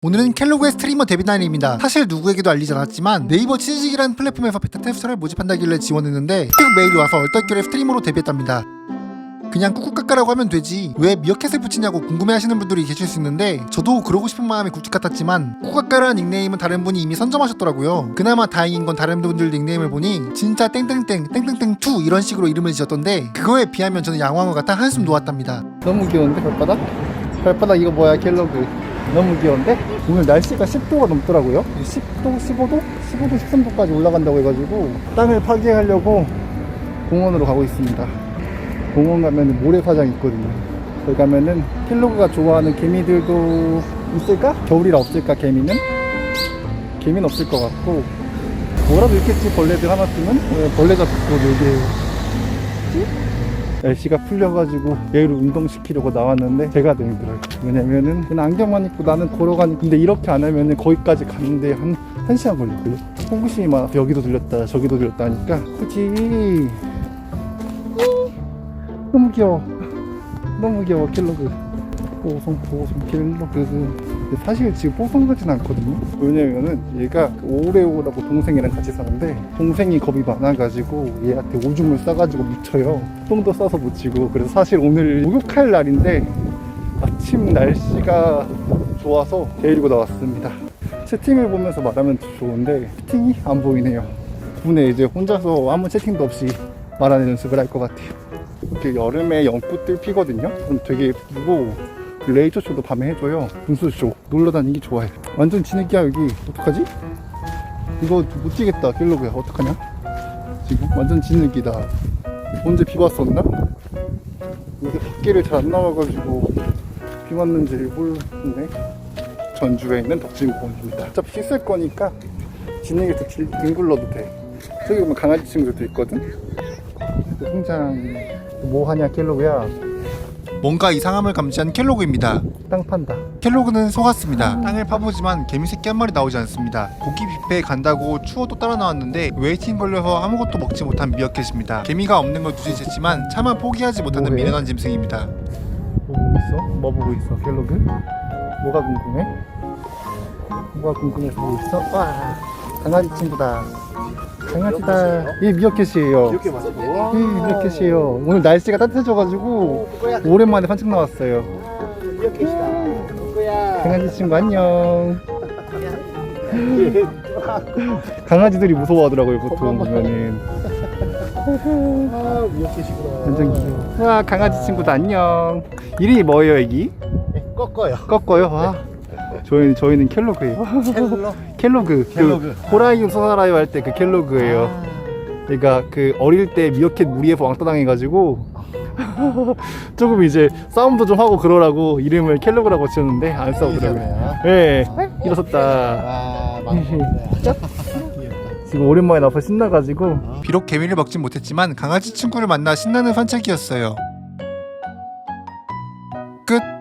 오늘은 켈로그의 스트리머 데뷔 날입니다. 사실 누구에게도 알리지 않았지만 네이버 치즈직이라는 플랫폼에서 베타 테스터를 모집한다길래 지원했는데 쭉 메일이 와서 얼떨결에 스트리머로 데뷔했답니다. 그냥 꾹꾹까까라고 하면 되지 왜 미어캣을 붙이냐고 궁금해하시는 분들이 계실 수 있는데 저도 그러고 싶은 마음이 굵직 같았지만 꾹까까라는 닉네임은 다른 분이 이미 선점하셨더라고요. 그나마 다행인 건 다른 분들 닉네임을 보니 진짜 땡땡땡 땡땡땡2 이런 식으로 이름을 지었던데 그거에 비하면 저는 양호한 것 같아 한숨 놓았답니다. 너무 귀여운데 발바닥? 발바닥 이거 뭐야 갤러그 너무 귀여운데? 오늘 날씨가 10도가 넘더라고요 10도, 15도? 15도, 13도까지 올라간다고 해가지고 땅을 파괴하려고 공원으로 가고 있습니다 공원 가면 모래사장 있거든요 거기 가면은 갤러그가 좋아하는 개미들도 있을까? 겨울이라 없을까 개미는? 개미는 없을 것 같고 뭐라도 있겠지 벌레들 하나쯤은? 왜 벌레 잡고 놀게 날씨가 풀려가지고 얘를 운동시키려고 나왔는데 제가 더 힘들어요. 왜냐면은 그냥 안경만 입고 나는 걸어가니 근데 이렇게 안 하면은 거기까지 가는데 한, 한 시간 걸릴걸요? 호기심이 막 여기도 들렸다 저기도 들렸다 하니까. 그치? 너무 귀여워. 너무 귀여워 킬러그. 뽀송 뽀송 킬러그 사실 지금 뽀송하진 않거든요. 왜냐면은 얘가 오레오라고 동생이랑 같이 사는데 동생이 겁이 많아가지고 얘한테 오줌을 싸가지고 묻혀요. 똥도 싸서 묻히고. 그래서 사실 오늘 목욕할 날인데 아침 날씨가 좋아서 데리고 나왔습니다. 채팅을 보면서 말하면 좋은데 채팅이 안 보이네요. 덕분에 이제 혼자서 아무 채팅도 없이 말하는 연습을 할 것 같아요. 이렇게 여름에 연꽃들 피거든요. 되게 예쁘고 그 레이저 쇼도 밤에 해줘요. 분수 쇼. 놀러 다니기 좋아해. 완전 진흙이야 여기. 어떡하지? 이거 못 뛰겠다 갤러그야. 어떡하냐? 지금 완전 진흙이다. 언제 비 왔었나? 요새 밖에를 잘 안 나와가지고 비 왔는지 모르겠네. 전주에 있는 덕진공원입니다. 어차피 씻을 거니까 진흙에서 질- 뒹굴러도 돼. 저기 보면 강아지 친구들도 있거든? 그 통장 뭐 하냐 갤러그야 뭔가 이상함을 감지한 켈로그입니다. 땅 판다 켈로그는 속았습니다. 땅을 파보지만 개미 새끼 한 마리 나오지 않습니다. 고기 뷔페에 간다고 추워도 따라 나왔는데 웨이팅 걸려서 아무것도 먹지 못한 미어캣입니다. 개미가 없는 걸 두지쳤지만 차마 포기하지 못하는 뭐해? 미련한 짐승입니다. 뭐 보고 있어? 뭐 보고 있어 갤러그? 뭐가 궁금해? 뭐가 궁금해서 보고 있어? 와 강아지 친구다 강아지다 이 미어캣이에요 이렇게 맞아. 이 미어캣이에요 오늘 날씨가 따뜻해져가지고? 오랜만에 산책 나왔어요 이렇게 시다. 누구야? 강아지 친구 안녕 강아지들이 무서워하더라고요 보통 보면은 아, 미역캣이구나. 완전 귀여워 와 강아지 친구도 안녕 이름이 뭐예요 애기? 꺾어요. 꺾어요 와 저희는 저희는 켈로그예요. 켈로그 켈로그. 그 호라이유 소사라요 할 때 그 켈로그예요 그러니까 그 어릴 때 미어캣 무리에서 왕따 당해가지고 조금 이제 싸움도 좀 하고 그러라고 이름을 켈로그라고 지었는데 안 싸우더라고요 예 일어섰다 아, 망했네. 지금 오랜만에 나와서 신나가지고 비록 개미를 먹진 못했지만 강아지 친구를 만나 신나는 산책이었어요. 끝.